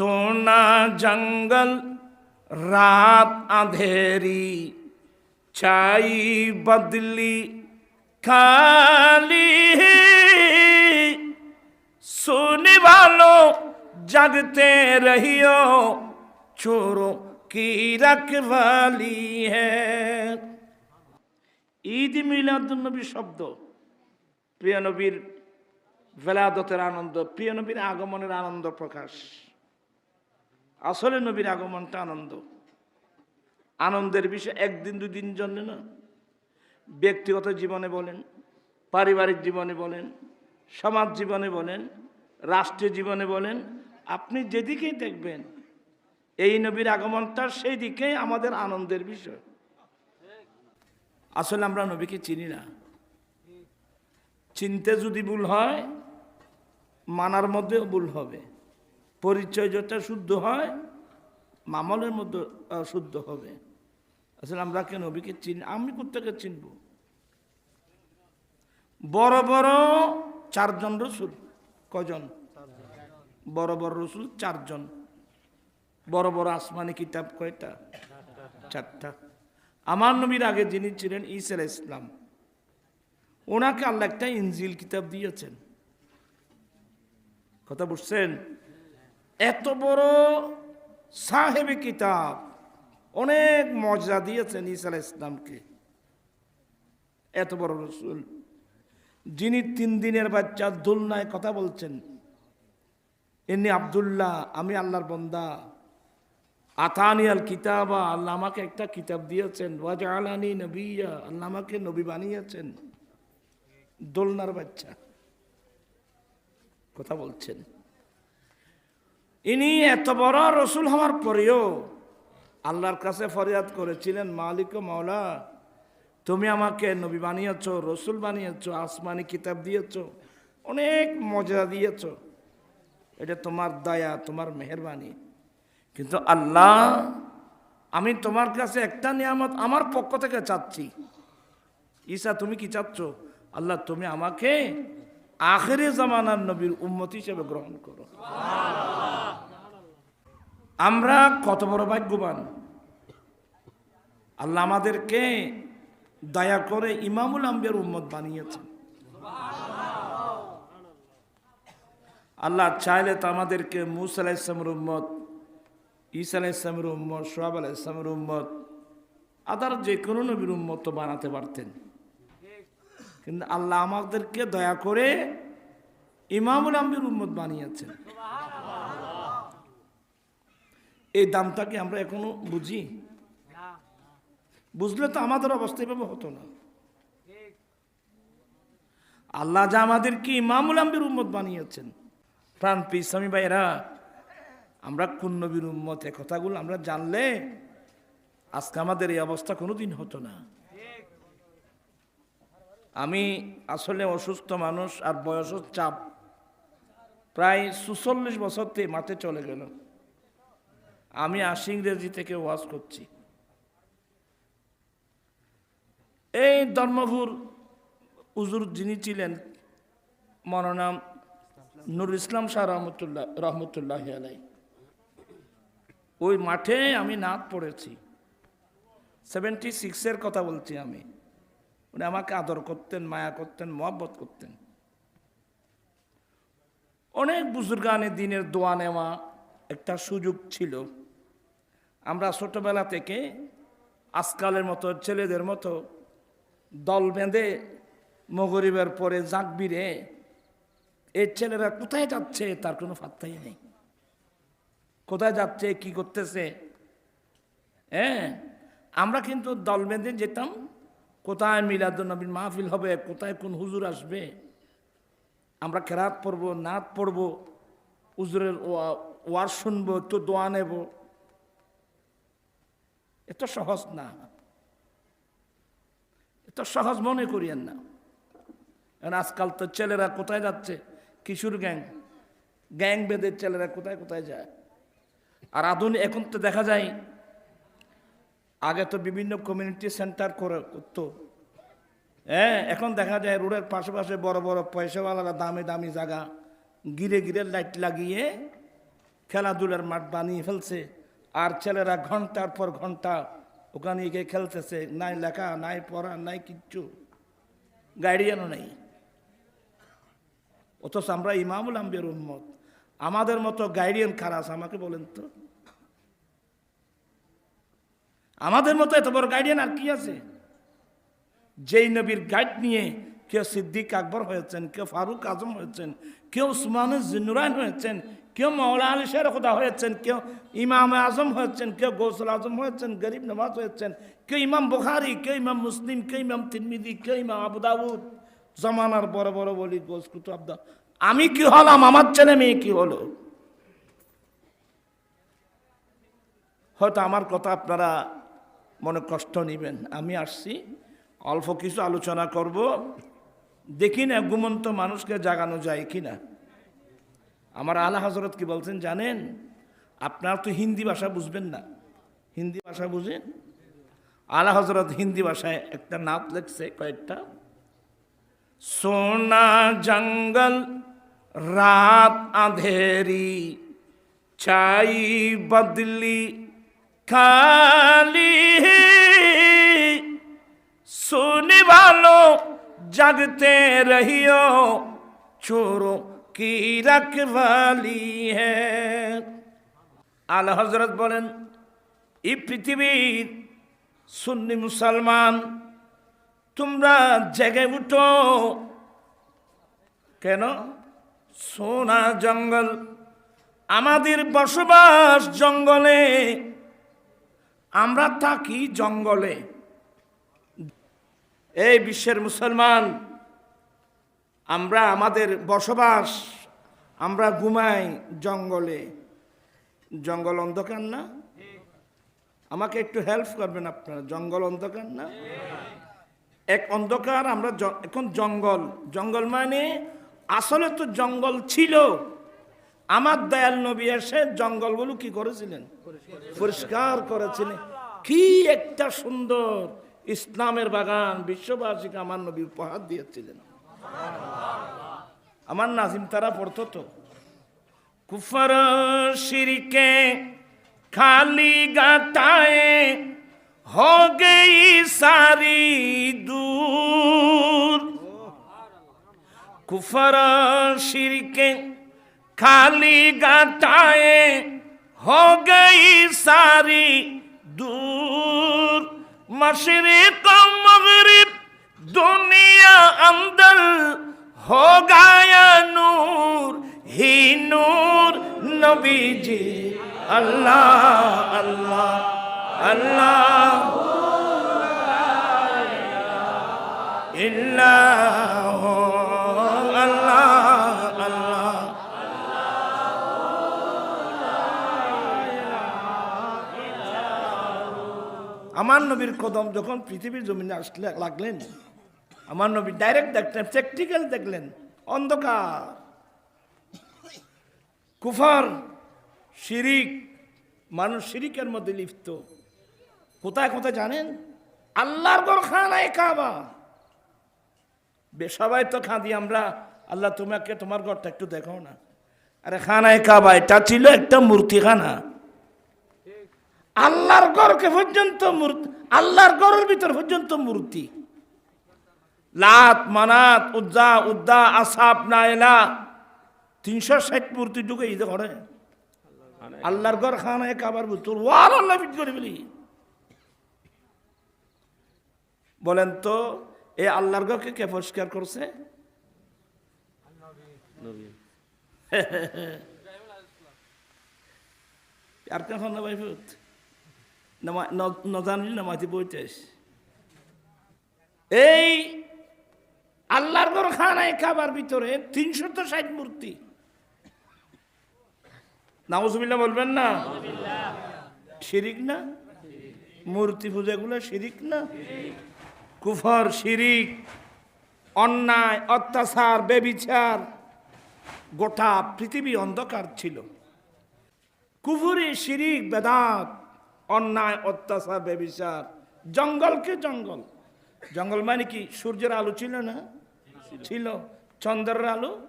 सोना जंगल रात अंधेरी छाई बदली खाली सुने वालों जगते रहियो चोरों की रखवाली है ঈদ মিলাদুন্নবী শব্দ প্রিয় নবীর ভেলাদতের আনন্দ প্রিয় নবীর আগমনের আনন্দ প্রকাশ আসলে নবীর আগমনটা আনন্দ। আনন্দের বিষয় একদিন, দুদিন জন্য না। ব্যক্তিগত জীবনে বলেন, পারিবারিক জীবনে বলেন, সমাজ জীবনে বলেন, রাষ্ট্রীয় জীবনে বলেন, আপনি যেদিকেই দেখবেন, এই নবীর আগমনটা সেই দিকেই আমাদের আনন্দের বিষয়। আসলে আমরা নবীকে চিনি না। চিনতে যদি ভুল হয়, মানার মধ্যেও ভুল হবে। পরিচয় যেটা শুদ্ধ হয়, মামলের মধ্যে শুদ্ধ হবে। আসলে আমরা কেন নবীকে চিনি, আমি কোথেকে চিনব। বড় বড় চারজন রসুল, কজন? বড় বড় রসুল চারজন। বড় বড় আসমানি কিতাব কয়টা? চারটা। আমার নবীর আগে যিনি ছিলেন আলাইহিস ইসলাম ওনাকে আল্লাহ একটা ইনজিল কিতাব দিয়েছেন। কথা বুঝছেন? এত বড় সাহেবে কিতাব। অনেক মজা দিয়েছেন আলাইহিস ইসলামকে এত বড় রসুল। যিনি তিন দিনের বাচ্চা দুলনায় কথা বলছেন এমনি আবদুল্লাহ, আমি আল্লাহর বন্দা। আতানি আল কিতাবা, আল্লাহ আমাকে একটা কিতাব দিয়েছেন ওয়াজ আলানি নবিয়া, আল্লাহ আমাকে নবী বানিয়েছেন। দোলনার বাচ্চা। কথা বলছেন। ইনি এত বড় রসুল হওয়ার পরেও আল্লাহর কাছে ফরিয়াদ করেছিলেন, মালিক মাওলা, তুমি আমাকে নবী বানিয়েছ, রসুল বানিয়েছ, আসমানি কিতাব দিয়েছ, অনেক মজা দিয়েছ। এটা তোমার দয়া, তোমার মেহরবানি। কিন্তু আল্লাহ, আমি তোমার কাছে একটা নিয়ামত আমার পক্ষ থেকে চাচ্ছি। ঈসা, তুমি কি চাচ্ছ? আল্লাহ, তুমি আমাকে আখেরি জামানার নবীর উন্মতি হিসেবে গ্রহণ করো। আমরা কত বড় ভাগ্যবান। আল্লাহ আমাদেরকে দয়া করে ইমামুল আম্বিয়ার উম্মত বানিয়েছেন। আল্লাহ চাইলে তো আমাদেরকে মুসা ইসলামের উম্মত আলাহ ইসলামের উম্মত, সোহাব আলাহ ইসলামের উম্মত, আদার যে কোনো নবীর উম্মত বানাতে পারতেন। কিন্তু আল্লাহ আমাদেরকে দয়া করে ইমামুল আম্বির উম্মত বানিয়েছেন। এই দামটা কি আমরা এখনও বুঝি? বুঝলে তো আমাদের অবস্থা এভাবে হতো না। আল্লাহ যা আমাদেরকে ইমামুল আম্বির উম্মত বানিয়েছেন। প্রাণ পিসামি ভাইরা আমরা কোন নবীর উম্মত? এ কথাগুলো আমরা জানলে আজকে আমাদের এই অবস্থা কোনোদিন হতো না। আমি আসলে অসুস্থ মানুষ আর বয়সের চাপ প্রায় সুচল্লিশ বছরতে মাঠে চলে গেল আমি আশি ইংরেজি থেকে ওয়াজ করছি। এই ধর্মপুর উজুর যিনি ছিলেন মনোনাম নুর ইসলাম শাহ রহমতুল্লাহ রহমতুল্লাহ আলাই ওই মাঠে আমি নাচ পড়েছি। সেভেন্টি সিক্সের কথা বলছি আমি। উনি আমাকে আদর করতেন, মায়া করতেন, মহব্বত করতেন। অনেক বুজুর্গানে দিনের দোয়া নেওয়া একটা সুযোগ ছিল। আমরা ছোটবেলা থেকে আজকালের মতো, ছেলেদের মতো দল বেঁধে মগরিবের পরে জাগবিরে এই ছেলেরা কোথায় যাচ্ছে তার কোনো ফাত্তাই নেই। কোথায় যাচ্ছে, কি করতেছে? হ্যাঁ আমরা কিন্তু দল বেঁধে যেতাম, কোথায় মিলাদুলনবীর মাহফিল হবে, কোথায় কোন হুজুর আসবে? আমরা কেরাত পড়ব, নাত পড়ব হুজুরের ওয়া- ওয়ার শুনব, একটু দোয়া নেব। এত সহজ না। এত সহজ মনে করিয়েন না। কারণ আজকাল তো ছেলেরা কোথায় যাচ্ছে? কিশোর গ্যাং। গ্যাং বেদের ছেলেরা কোথায় কোথায় যায়? আর আধুনিক, এখন তো দেখা যায়, আগে তো বিভিন্ন কমিউনিটি সেন্টার করে করতো। হ্যাঁ এখন দেখা যায় রোডের পাশে পাশে বড় বড় পয়সাওয়ালারা দামি দামি জায়গা, গিরে গিরে লাইট লাগিয়ে খেলাধুলার মাঠ বানিয়ে ফেলছে। আর ছেলেরা ঘণ্টার পর ঘণ্টা ওখানে গিয়ে খেলতেছে, নাই লেখা, নাই পড়া, নাই কিচ্ছু। গাইডিয়ানও নেই। অথচ আমরা ইমামুল আম্বিয়ার উম্মত। আমাদের মতো গাইডিয়ান খারাপ আমাকে বলেন তো। আমাদের মতো এত বড় গাইডিয়ান আর কি আছে? যেই নবীর গাইড নিয়ে কেউ সিদ্দিক আকবর হয়েছেন, কেউ ফারুক আজম হয়েছেন, কেউ উসমান জিনুরান হয়েছেন কেউ মৌলা আলী শের খুদা হয়েছেন, কেউ ইমাম আজম হয়েছেন, কেউ গৌসুল আজম হয়েছেন, গরিব নওয়াজ হয়েছেন, কেউ ইমাম বুখারি, কেউ ইমাম মুসলিম, কেউ ইমাম তিরমিদি কেউ ইমাম আবু দাউদ। জমানার বড় বড় বলি, গোস কুতুব আমি কি হলাম? আমার ছেলে মেয়ে কি হলো? হয়তো আমার কথা আপনারা মনে কষ্ট নেবেন। আমি আসছি, অল্প কিছু আলোচনা করব। দেখি না, ঘুমন্ত মানুষকে জাগানো যায় কি না আমার আলা হজরত কি বলছেন জানেন আপনার তো হিন্দি ভাষা বুঝবেন না হিন্দি ভাষা বুঝেন আলা হজরত হিন্দি ভাষায় একটা নাত লিখছে কয়েকটা সোনা জঙ্গল রাত আধেরি চাই বদলি খালি सुने वालों जगते रहियो चोरों কি রাখবালি হ্যাঁ আল হজরত বলেন, এই পৃথিবীর সুন্নি মুসলমান, তোমরা জেগে উঠো। কেন? সোনা জঙ্গল, আমাদের বসবাস জঙ্গলে, আমরা থাকি জঙ্গলে। এই বিশ্বের মুসলমান আমরা আমাদের বসবাস, আমরা ঘুমাই জঙ্গলে। জঙ্গল অন্ধকার না? আমাকে একটু হেল্প করবেন আপনারা। জঙ্গল অন্ধকার না? এক অন্ধকার, আমরা এখন জঙ্গল। জঙ্গল মানে আসলে তো জঙ্গল ছিল। আমার দয়াল নবী এসে জঙ্গলগুলো কি করেছিলেন? পরিষ্কার করেছিলেন। কি একটা সুন্দর ইসলামের বাগান, বিশ্ববাসীকে আমার নবী উপহার দিয়েছিলেন। আমার নাজিম তারা পড়তো তো। কুফর শিরকে খালি গাতায় হো গই সারি দূর। কুফর শিরকে খালি গাতায় হো গই সারি দূর মশরিক दुनिया अंदर हो गया नूर ही नूर नबी जी अल्लाह अल्लाह अल्लाह इल्लाह अल्लाह अल्लाह আমার নবীর কদম যখন পৃথিবীর জমিনে আসলে লাগলেন আমার নবী ডাইরেক্ট দেখলেন প্র্যাকটিক্যাল দেখলেন। অন্ধকার। কুফার, শিরিক, মানুষ শিরিকের মধ্যে লিপ্ত। কোথায় কোথায় জানেন? আল্লাহর গর খানায় কাবা। সবাই তো খাঁদি, আমরা আল্লাহ তোমাকে, তোমার ঘরটা একটু দেখো না। আরে খানায় কাবা, এটা ছিল একটা মূর্তিখানা। আল্লাহর গড়কে পর্যন্ত মূর্তি, আল্লাহর গড়ের ভিতর পর্যন্ত মূর্তি। লাত, মানাত, উজ্জা, উদ্দা আসাপ নাইলা। তিনশো ষাট মূর্তি ঢুকে ঈদে করে আল্লাহর গড় খানায় কাবার ভিতর ওয়ার আল্লাহ ফিট করে ফেলি। বলেন তো এই আল্লাহর গড়কে কে পরিষ্কার করছে? আর কেন না ভাই ফুট? নজানি নামাজি বইতেস এই আল্লাহর ঘর খানায় খাবার ভিতরে তিনশত ষাট মূর্তি। নামজুবিল্লা বলবেন না? শিরিক না? মূর্তি পূজাগুলো শিরিক না? কুফর শিরিক, অন্যায়, অত্যাচার, বেবিচার, গোটা পৃথিবী অন্ধকার ছিল। কুফুরি শিরিক, বেদাত, অন্যায়, অত্যাচার, বেবিচার, জঙ্গলকে জঙ্গল। জঙ্গল মানে কি? সূর্যের আলো ছিল না? ছিল। চন্দ্রের আলো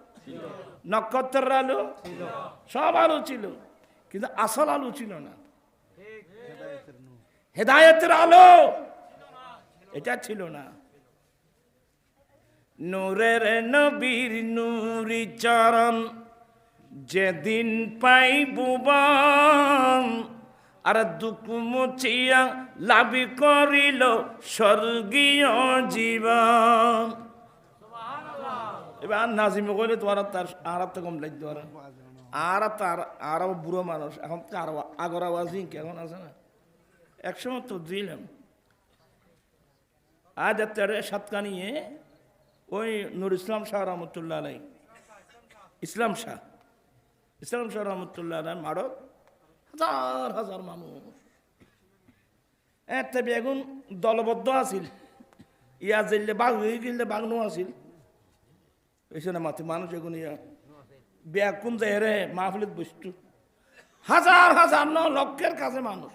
নক্ষত্রের আলো সব আলো ছিল। কিন্তু আসল আলো ছিল না। হেদায়েতের আলো! এটা ছিল না। নূরের নবীর নূরি চরণ যেদিন পাই বান, আর দুঃখ মুচিয়া লাভ করিল স্বর্গীয় জীবন। এবার নাজিম কইলে তোমার তার আর তো কম লাগতো আর। আর তার, আরও বুড়ো মানুষ। এখন তো আরও আগর আওয়াজই কেমন আছে না? একসময় তো দিলাম। আজ একটা সাতকা নিয়ে ওই নুর ইসলাম শাহ রহমতুল্লাহ আলাই ইসলাম শাহ। ইসলাম শাহ রহমতুল্লাহ আলাই মারক হাজার হাজার মানুষ। একটা বেগুন দলবদ্ধ আছিল। ইয়া জিল্লে বাঘ হয়ে গেলে বাঘনও আছিল। এখানে মাথে মানুষ এগুন ইয়া। ব্যাগ কোন রে? মাহফিলত বস্তু। হাজার হাজার, ন লক্ষের কাছে মানুষ।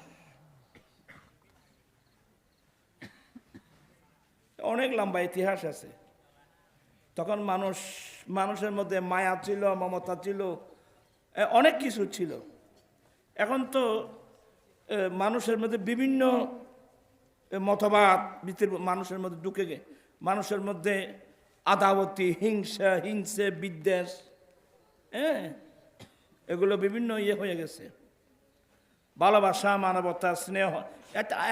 অনেক লম্বা ইতিহাস আছে। তখন মানুষ, মানুষের মধ্যে মায়া ছিল, মমতা ছিল অনেক কিছু ছিল। এখন তো মানুষের মধ্যে বিভিন্ন মতবাদ মানুষের মধ্যে ঢুকে গে। মানুষের মধ্যে আদাবতী, হিংসা, হিংসে, বিদ্বেষ হ্যাঁ? এগুলো বিভিন্ন ইয়ে হয়ে গেছে। ভালোবাসা, মানবতা, স্নেহ।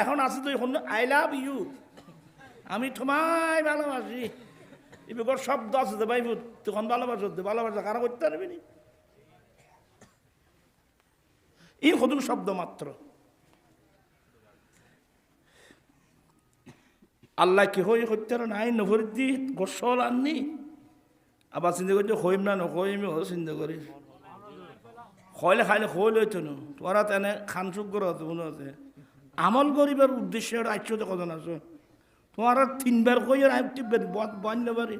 এখন আছে তো এখন আই লাভ ইউ। আমি তোমায় ভালোবাসি। এবার শব্দ আছে তো ভাই তখন ভালোবাসো ভালোবাসা কারা করতে পারবি নি? এই কতগুলো শব্দ মাত্র। আল্লাহ কি হই করতে নাই নভরি দি গোসল আননি? আবার চিন্তা করছি হইম না, নকইম, ও চিন্তা করিস খয়লে খাইলে খৈল হইতো না তোরা তেনে খান সুখ করে মনে আছে। আমল গরিবের উদ্দেশ্যে আইসতে কত আছো? তোমার তিনবার কই আর আইটি বন্ধ পারি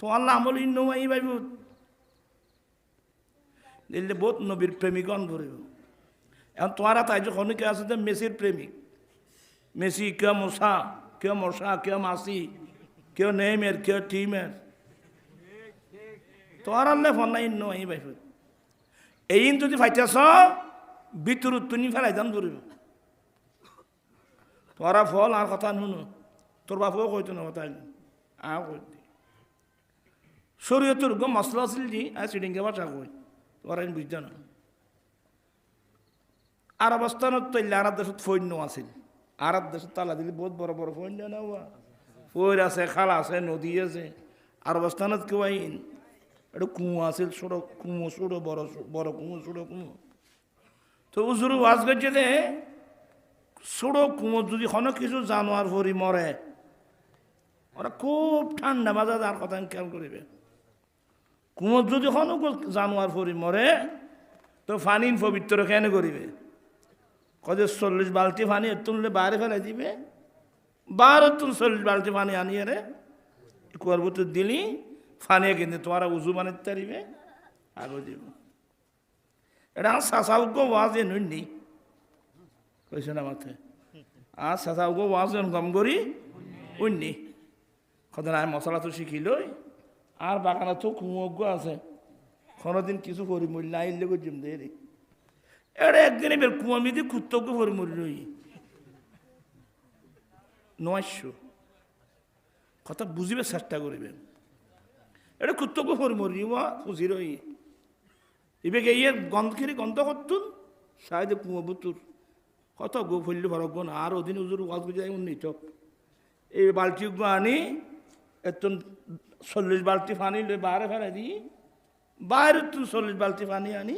তোমার আমল ইন্ন মাই ভাইব দিল্লি বহুত নবীর প্রেমিকন ভরিব এখন তোমার তাই যখন কে আছে যে মেসির প্রেমিক। মেসি কেউ মশা কেউ মশা, কেউ মাসি কেউ নেইমের, কেউ টিমের। তোমার আনলে ফোন নাই, ইন্ন মাই ভাইব এই যদি ফাইতেছ ভিতর তুমি ফেলাই যান ধরিব তোরা ফল আর কথা শুনো তোর বাপও কইতো না। কথা আ কইতি শরীয়তের গো মশলা আছিল জি আর সিডিংকে বাসা কই তোরা বুঝতে না? আর অবস্থানত তৈলে আর দেশত ফৈন্য আছিল। আর দেশত তালা দিলে বহুত বড় বড় ফৈন্য না হওয়া ফৈর আছে, খাল আছে, নদী আছে, আর অবস্থানত কেউ আইন। এটা কুঁয়ো আছিল ছোট কুঁয়ো, ছোট বড় বড় কুঁয়ো, ছোট কুঁয়ো। তো উজুরু ওয়াজ করছে যে ছোট কুঁয়ো যদি কোনো কিছু জানোয়ার ভরি মরে, ওরা খুব ঠান্ডা বাজার আর কথা আমি খেয়াল করিবে। কুঁয়োর যদি কোনো জানোয়ার ভরি মরে, তো ফানিন পবিত্র কেন করিবে? কদে চল্লিশ বালতি পানি তুললে বাইরে ফেলে দিবে? বারো তুল চল্লিশ বালতি পানি আনিয়ে রে। কুয়ার ভিতর দিলি ফানিয়ে কিন্তু তোমার উজু মানে তারিবে আগে দিব। এটা সাসাউক ওয়াজ এ নুন নেই কইছে না মাথায় আর সাসাউক ওয়াজ এন গম করি উন্নি কদিন আমি মশলা তো শিখিলই আর বাগানে তো কুমজ্ঞ আছে। কোনোদিন কিছু করি মূল্য আইলে করছিম দে রে এটা একদিন এবার কুয়ামি দিয়ে কুত্তজ্ঞ করে মরি রই নয়শো কথা বুঝিবে চেষ্টা করিবেন এটা কুত্তজ্ঞ করে মরি ওয়া খুশি রই এবে গিয়ে গন্ধখিনি গন্ধ করতুন সাইডে কুয়া বুতুর কত গো ফেললি ভরক না আর ওদিন উজুর ওয়াজ গুজে উন্নীত এই বালতি আনি এত চল্লিশ বালতি পানি লই বাহারে ফেলাই দিই বাইরে তুই চল্লিশ বালতি পানি আনি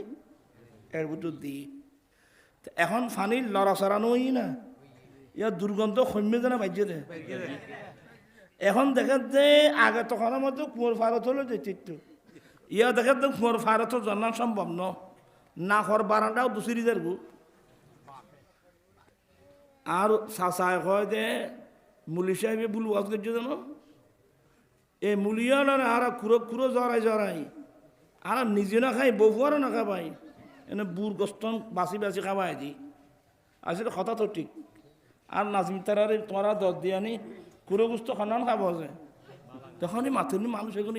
এর দিই তা এখন পানি লড়া চড়ানোই না। ইয়ার দুর্গন্ধ সৌম্য জানা বাজ্যে দে। এখন দেখে যে আগে তখন মতো কুয়োর ফারত হলো যে চিত্র ইয়া দেখে তো কুয়োর ফারত জানা সম্ভব ন। না ঘর বারান্দাও দুসরি যাব আর চাচাই কয় যে মুলি সাহেবে বুল ওয়াজ করছে জানো? এ মুলিয়া না আর কুরো কুরো জড়াই জড়াই আর নিজে না খাই বহুয়ারও না খাবাই এনে বুর গস্তন বাঁচি বাঁচি খাবাই দি। আসলে কথা তো ঠিক। আর নাজমি তারারে তোমারা দর দিয়ে আনি কুরো গুস্ত খানান খাব যে। তখনই মাথুনি মানুষ এগুলো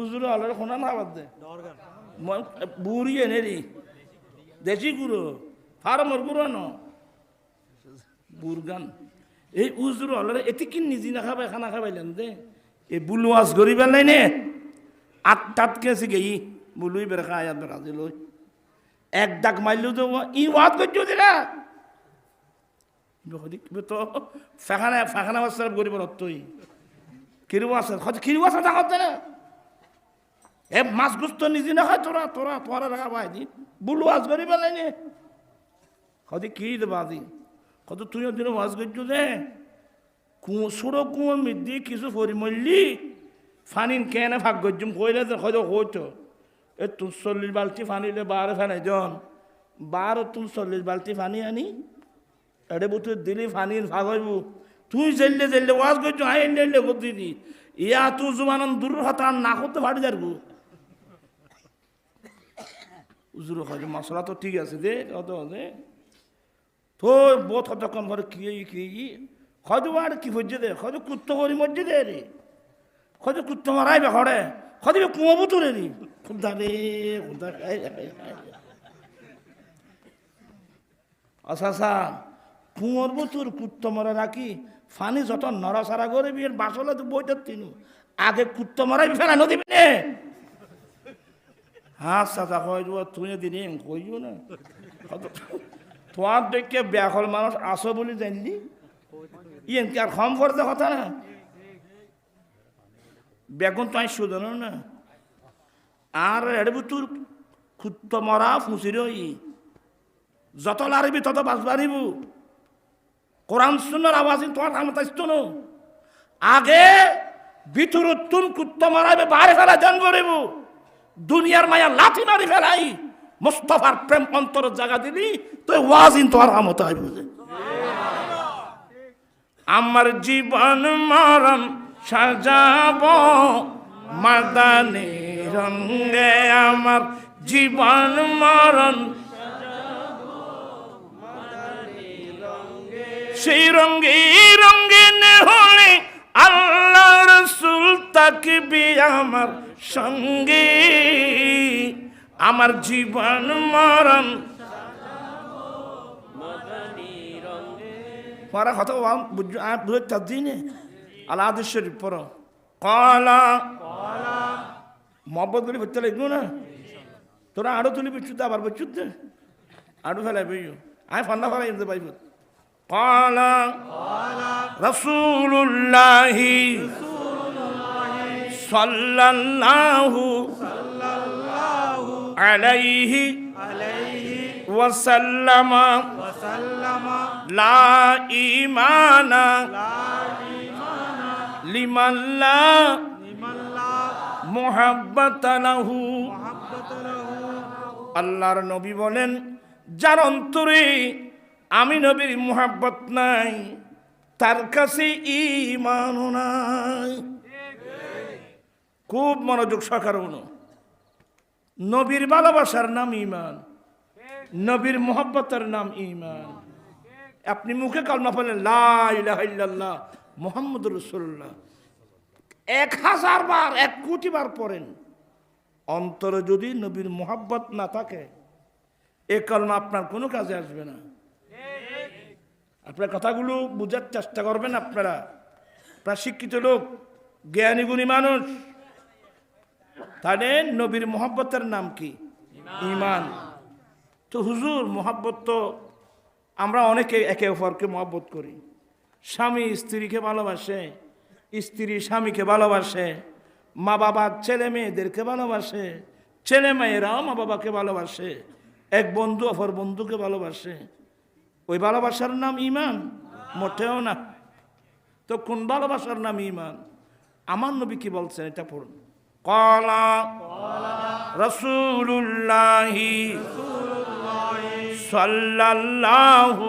উজুরে হলের খোনান খাবার দে। বুড়ি এনে রি দেশি গুঁড়ো ফার্মর গুঁড়ো ন? বুরগান এই উজুর হলে এটি কি নিজে না খাবে খানা খাবাইলেন দে। এই বুলু আজ গরিব নাই নে? আট টাট কেছি গেই বুলুই বের খায় আর বেড়া দিল এক ডাক মারল তো ই ওয়াদ করছ দিলা তো ফাখানা ফাখানা বাচ্চার গরিব রত্তই কিরু আছে? কিরু আছে তা করতে না এ মাছ গুস্ত নিজে না খায় তোরা? তোরা তোরা রাখা পাই দি বুলু আজ গরিব নে? কদি কি দেবা দি কত তুইও দিন ওয়াজ করছ দে কুয়ো ছোড়ো কুয়ো মিদি কিছু ফরি মরলি ফানিন কেনে ভাগ গজ্জুম কইলে যে হয়তো হইতো। এ তুই চল্লিশ বালতি ফানিলে বারে ফেনাই, জন। বার তুই চল্লিশ বালতি ফানি আনি, এড়ে বুতু দিলি ফানির ভাগ তুই জেললে জেললে ওয়াজ করছ আই এলে বুদ্ধি দি। ইয়া তুই জুমানন দূর হাতা না করতে পারি যারবো উজুর হয় মশলা তো ঠিক আছে দে অত দে। তো বোধ কতক্ষণ করে কি কি হয়তো আর কি হচ্ছে দে? হয়তো কুত্ত করি মর্জি দে রে। হয়তো কুত্ত মারাইবে হরে হয়তো কুয়ো বুতুরে রে খুদা রে খুদা আচ্ছা কুয়োর ফানি যত নড়াচড়া করে বিয়ের বাসলে তো বইটার তিনু আগে কুত্ত মরাই ফেলা নদীবি নে হ্যাঁ চাচা কয় তুই দিনে কইও না তোমার দেখে ব্যাকল মানুষ আসো বলে জানলি ইয়েন কি আর কম করতে কথা না বেগুন তো আমি শুধন না আর এড়বু তোর খুত্ত মরা ফুসির যত লারিবি তত বাস বাড়িব কোরআন শুনার আওয়াজ তোমার ক্ষমতা ইস্তো আগে ভিতর তুন কুত্ত মারাবে বাড়ি ফেলা জান করিব দুনিয়ার মায়া লাথি মারি ফেলাই, মোস্তফার প্রেম অন্তর জায়গা দিলি, তো ওয়াজিন তোমার আমত আমার জীবন মরণ সাজাব মাদানে রঙ্গে আমার জীবন মরণ। সেই রঙ্গে রঙ্গিন হলে আল্লাহ রসুল তাকবি আমার সঙ্গে। আমার জীবন মরণ। পরা কথা বুঝ বুঝতে দিনে আলাদ শরীফ পর কলা মহব্বত করে বাচ্চা লাগবো না তোরা আরও তুলি বিচ্ছুত আবার বিচ্ছুত আরও ফেলাই বইও আমি ফান্না ফেলাই এমনি পাইব কলা রসুল্লাহি সাল্লাল্লাহু আলাইহি ওয়াসাল্লাম লা ইমানা লা লিমাল্লা আল্লাহর নবী বলেন যার অন্তরে আমি নবীর মোহাব্বত নাই তার কাছে ইমানও নাই। খুব মনোযোগ সহকার নবীর ভালোবাসার নাম ইমান নবীর মোহাব্বতের নাম ইমান আপনি মুখে কালমা না লা মোহাম্মদ রসুল্লাহ। এক হাজার বার, এক কোটি বার পড়েন। অন্তরে যদি নবীর মোহাব্বত না থাকে, এ কলমা আপনার কোনো কাজে আসবে না। আপনার কথাগুলো বোঝার চেষ্টা করবেন আপনারা। আপনারা শিক্ষিত লোক, জ্ঞানী গুণী মানুষ। তাহলে নবীর মোহাব্বতের নাম কি? ইমান। তো হুজুর, মোহাব্বত তো আমরা অনেকে একে অপরকে মহব্বত করি। স্বামী স্ত্রীকে ভালোবাসে, স্ত্রী স্বামীকে ভালোবাসে, মা বাবা ছেলে মেয়েদেরকে ভালোবাসে, ছেলে মেয়েরাও মা বাবাকে ভালোবাসে, এক বন্ধু অপর বন্ধুকে ভালোবাসে। ওই ভালোবাসার নাম ইমান? মোটেও না। তো কোন ভালোবাসার নাম ইমান? আমার নবী কি বলছেন এটা পড়ুন। কলা রসুল্লাহি সাল্লাল্লাহু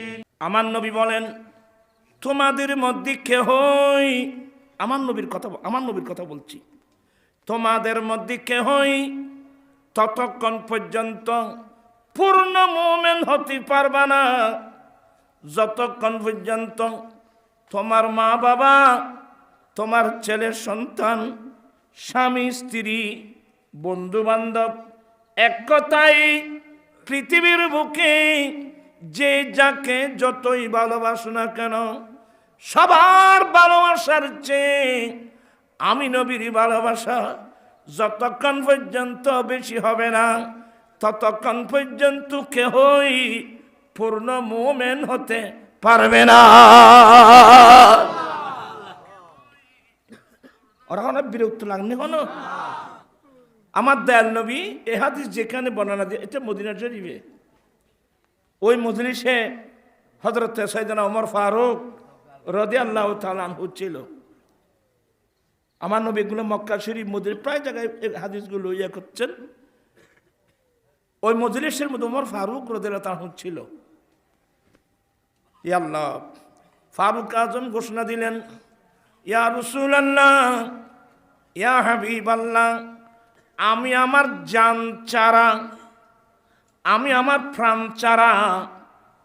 আমার নবী বলেন, তোমাদের মধ্যে কেহই আমার নবীর কথা আমার নবীর কথা বলছি। তোমাদের মধ্যে কেহই ততক্ষণ পর্যন্ত পূর্ণ মোমেন হতে পারবা না। যতক্ষণ পর্যন্ত তোমার মা বাবা তোমার ছেলে সন্তান, স্বামী, স্ত্রী বন্ধু বান্ধব এক কথাই পৃথিবীর বুকে যে যাকে যতই ভালোবাসো না কেন, সবার ভালোবাসার চেয়ে আমি নবীর ভালোবাসা যতক্ষণ পর্যন্ত বেশি হবে না, ততক্ষণ পর্যন্ত কেহই পূর্ণ মোমেন হতে পারবে না। ওরা অনেক বিরক্ত লাগনি কোনো আমার দয়াল নবী এ হাদিস যেখানে বর্ণনা দিয়ে, এটা মদিনা শরীফে। ওই মজলিসে হজরত সৈদানা ওমর ফারুক রদি আল্লাহ তালান হচ্ছিল আমার নবীগুলো মক্কা শরীফ মদির প্রায় জায়গায় হাদিসগুলো ইয়ে করছেন। ওই মজলিসের মধ্যে ওমর ফারুক রদিল্লাহ তালান হচ্ছিল আল্লাহ, ফারুক আজম ঘোষণা দিলেন, ইয়া রসুল আল্লাহ ইয়া হাবিব আল্লাহ আমি আমার জান চারা আমি আমার প্রাণ চারা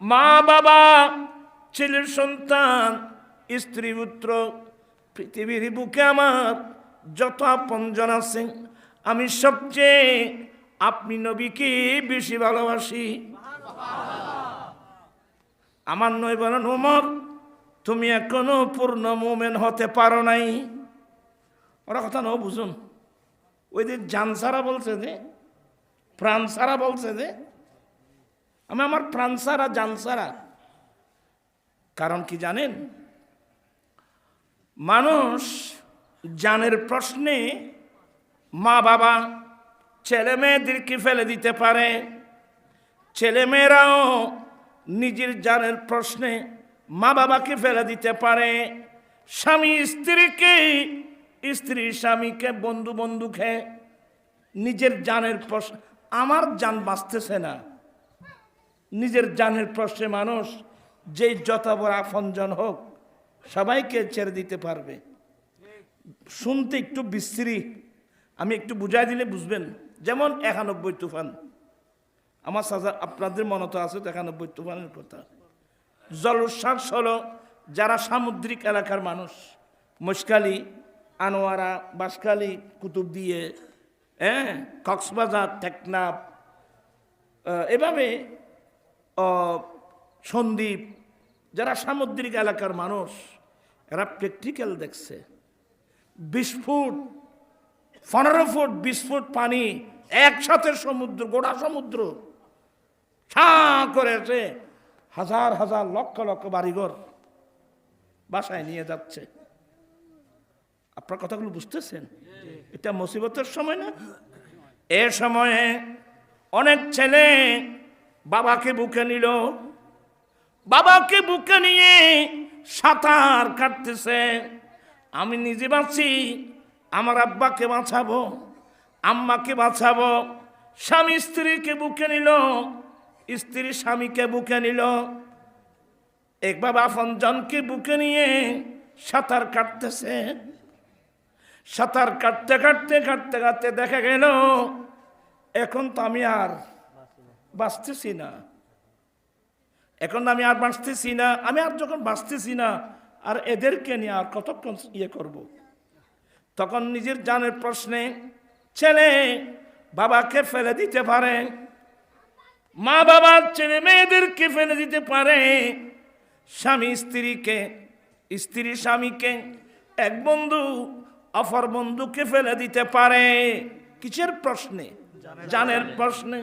মা, বাবা, ছেলের সন্তান, স্ত্রী, পুত্র, পৃথিবীর বুকে আমার যত আপনজন আছে, আমি সবচেয়ে আপনি নবীকে বেশি ভালোবাসি। আমার নয় বলেন ওমর তুমি এখনও পূর্ণ মোমেন হতে পারো নাই। ওরা কথা ন বুঝুন। ওই যে জান সারা বলছে যে, প্রাণ সারা বলছে যে আমি আমার প্রাণ সারা জান সারা কারণ কি জানেন? মানুষ জানের প্রশ্নে মা বাবা ছেলে মেয়েদেরকে ফেলে দিতে পারে। ছেলে মেয়েরাও নিজের জানের প্রশ্নে মা বাবাকে ফেলে দিতে পারে। স্বামী স্ত্রীকে, স্ত্রী স্বামীকে, বন্ধু বন্ধুকে নিজের জানের প্রশ্ন, আমার জান বাঁচতেছে না। নিজের জানের প্রশ্নে মানুষ, যেই যত বড় আপনজন হোক, সবাইকে ছেড়ে দিতে পারবে। শুনতে একটু বিশ্রী, আমি একটু বুঝাই দিলে বুঝবেন। যেমন একানব্বই তুফান। আমার সাজা, আপনাদের মনে তো আছে তো একানব্বই তুফানের কথা। জলোচ্ছ্বাস হলো যারা সামুদ্রিক এলাকার মানুষ, মুশকালি, আনোয়ারা, বাসকালি কুতুব দিয়ে হ্যাঁ কক্সবাজার, টেকনাফ এভাবে আহ, সন্দ্বীপ যারা সামুদ্রিক এলাকার মানুষ এরা প্র্যাকটিক্যাল দেখছে। বিশ ফুট পনেরো ফুট বিশ ফুট পানি একসাথে সমুদ্র গোটা সমুদ্র। ছা করেছে হাজার হাজার লক্ষ লক্ষ বাড়িঘর বাসায় নিয়ে যাচ্ছে। আপনার কথাগুলো বুঝতেছেন? এটা মুসিবতের সময় না? এ সময়ে অনেক ছেলে বাবাকে বুকে নিল। বাবাকে বুকে নিয়ে সাঁতার কাটতেছে। আমি নিজে বাঁচি আমার আব্বাকে বাঁচাবো, আম্মাকে বাঁচাবো, স্বামী স্ত্রীকে বুকে নিল, স্ত্রী স্বামীকে বুকে নিল। এক বাবা জনকে বুকে নিয়ে সাঁতার কাটতেছে। সাঁতার কাটতে কাটতে কাটতে কাটতে দেখা গেল, এখন তো আমি আর বাঁচতেছি না। এখন আমি আর বাঁচতেছি না, আমি আর যখন বাঁচতেছি না, আর এদেরকে নিয়ে আর কতক্ষণ ইয়ে করব। তখন নিজের জানের প্রশ্নে, ছেলে বাবাকে ফেলে দিতে পারে, মা বাবার ছেলে মেয়েদেরকে ফেলে দিতে পারে, স্বামী স্ত্রীকে, স্ত্রী স্বামীকে, এক বন্ধু, অপর বন্ধুকে ফেলে দিতে পারে। কিসের প্রশ্নে? জানের প্রশ্নে।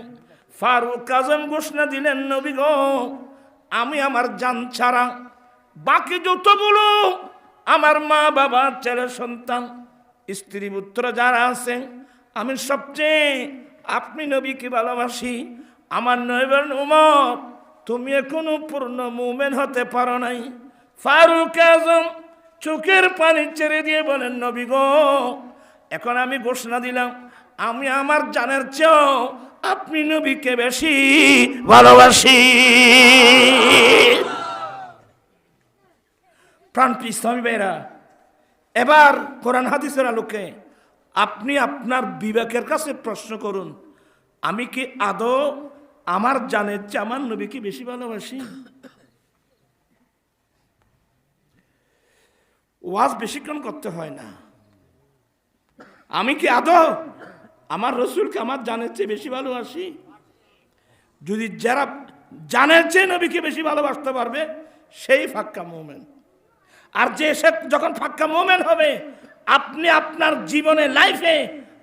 ফারুক আজম ঘোষণা দিলেন, নবী আমি আমার জান ছাড়া বাকি যতগুলো আমার মা বাবা, ছেলে সন্তান, স্ত্রী পুত্র যারা আছে, আমি সবচেয়ে আপনি নবীকে ভালোবাসি। আমার নইবেন উমর তুমি এখনও পূর্ণ মুমেন হতে পারো নাই। ফারুক আজম চোখের পানি ছেড়ে দিয়ে বলেন, নবী গো, এখন আমি ঘোষণা দিলাম, আমি আমার জানের চেয়েও আপনি নবীকে বেশি ভালোবাসি। প্রাণ ইসলামী ভাইরা এবার কোরআন হাদিসের আলোকে আপনি আপনার বিবেকের কাছে প্রশ্ন করুন, আমি কি আদৌ আমার জানের চেয়ে আমার নবীকে বেশি ভালোবাসি? ওয়াজ বেশিক্ষণ করতে হয় না। আমি কি আদৌ আমার রসুলকে আমার জানের চেয়ে বেশি ভালোবাসি। যদি যারা জানের চেয়ে নবীকে বেশি ভালোবাসতে পারবে, সেই ফাক্কা মোমেন। আর যে সে যখন ফাক্কা মোমেন হবে, আপনি আপনার জীবনে লাইফে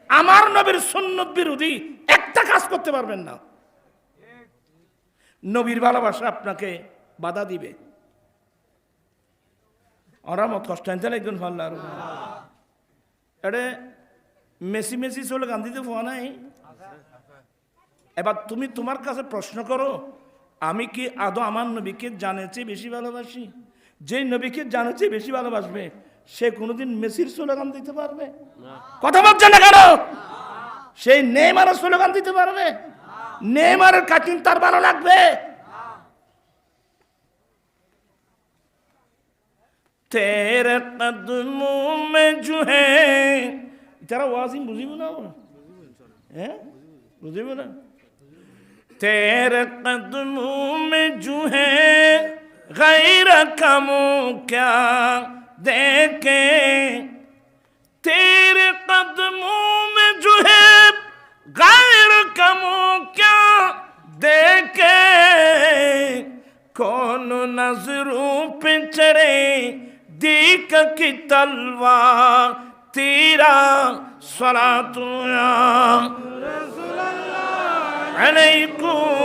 আমার নবীর সুন্নত বিরোধী একটা কাজ করতে পারবেন না। নবীর ভালোবাসা আপনাকে বাধা দিবে। ওরা কষ্ট আনতে একজন ভালো আর এটা মেসি মেসি চলে গান দিতে পাওয়া নাই এবার তুমি তোমার কাছে প্রশ্ন করো আমি কি আদৌ আমার নবীকে জানের চেয়ে বেশি ভালোবাসি যে নবীকে জানের চেয়ে বেশি ভালোবাসবে সে কোনোদিন মেসির স্লোগান দিতে পারবে কথা বলছে না কেন সেই নেইমারের স্লোগান দিতে পারবে নেইমারের কাটিং তার ভালো লাগবে तेरे कदमों में जो है তারা ওয়াজিম বুঝিব না হ্যাঁ বুঝিব না তেরে কদমো মে জু হে গৈর কমো ক্যা দেখে তেরে কদমো মে জু হে গৈর কমো ক্যা দেখে কোন নজরু পিছরে দিক কি তলওয়ার تیرا صلاتنا علیکم